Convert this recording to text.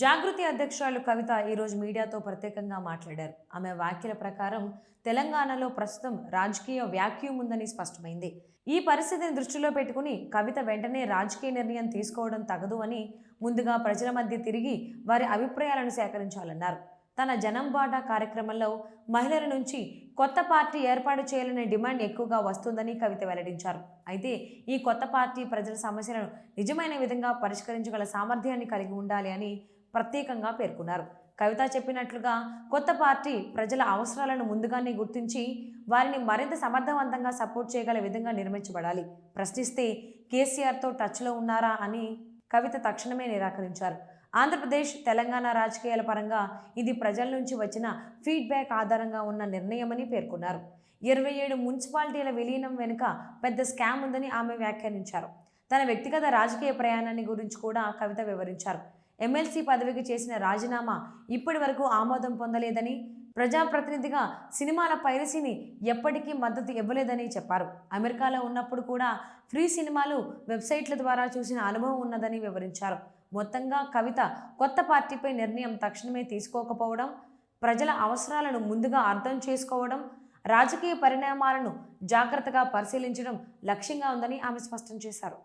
జాగృతి అధ్యక్షురాలు కవిత ఈరోజు మీడియాతో ప్రత్యేకంగా మాట్లాడారు. ఆమె వ్యాఖ్యల ప్రకారం తెలంగాణలో ప్రస్తుతం రాజకీయ వ్యాక్యూమ్ ఉందని స్పష్టమైంది. ఈ పరిస్థితిని దృష్టిలో పెట్టుకుని కవిత వెంటనే రాజకీయ నిర్ణయం తీసుకోవడం తగదు అని ముందుగా ప్రజల మధ్య తిరిగి వారి అభిప్రాయాలను సేకరించాలన్నారు. తన జనం బాట కార్యక్రమంలో మహిళల నుంచి కొత్త పార్టీ ఏర్పాటు చేయాలనే డిమాండ్ ఎక్కువగా వస్తుందని కవిత వెల్లడించారు. అయితే ఈ కొత్త పార్టీ ప్రజల సమస్యలను నిజమైన విధంగా పరిష్కరించగల సామర్థ్యాన్ని కలిగి ఉండాలి అని ప్రత్యేకంగా పేర్కొన్నారు. కవిత చెప్పినట్లుగా కొత్త పార్టీ ప్రజల అవసరాలను ముందుగానే గుర్తించి వారిని మరింత సమర్థవంతంగా సపోర్ట్ చేయగల విధంగా నిర్మించబడాలి. ప్రశ్నిస్తే కేసీఆర్తో టచ్లో ఉన్నారా అని కవిత తక్షణమే నిరాకరించారు. ఆంధ్రప్రదేశ్ తెలంగాణ రాజకీయాల పరంగా ఇది ప్రజల నుంచి వచ్చిన ఫీడ్బ్యాక్ ఆధారంగా ఉన్న నిర్ణయమని పేర్కొన్నారు. ఇరవై ఏడు మున్సిపాలిటీల విలీనం వెనుక పెద్ద స్కామ్ ఉందని ఆమె వ్యాఖ్యానించారు. తన వ్యక్తిగత రాజకీయ ప్రయాణాన్ని గురించి కూడా కవిత వివరించారు. ఎమ్మెల్సీ పదవికి చేసిన రాజీనామా ఇప్పటి వరకు ఆమోదం పొందలేదని ప్రజాప్రతినిధిగా సినిమాల పైరసీని ఎప్పటికీ మద్దతు ఇవ్వలేదని చెప్పారు. అమెరికాలో ఉన్నప్పుడు కూడా ఫ్రీ సినిమాలు వెబ్సైట్ల ద్వారా చూసిన అనుభవం ఉన్నదని వివరించారు. మొత్తంగా కవిత కొత్త పార్టీపై నిర్ణయం తక్షణమే తీసుకోకపోవడం ప్రజల అవసరాలను ముందుగా అర్థం చేసుకోవడం రాజకీయ పరిణామాలను జాగ్రత్తగా పరిశీలించడం లక్ష్యంగా ఉందని ఆమె స్పష్టం చేశారు.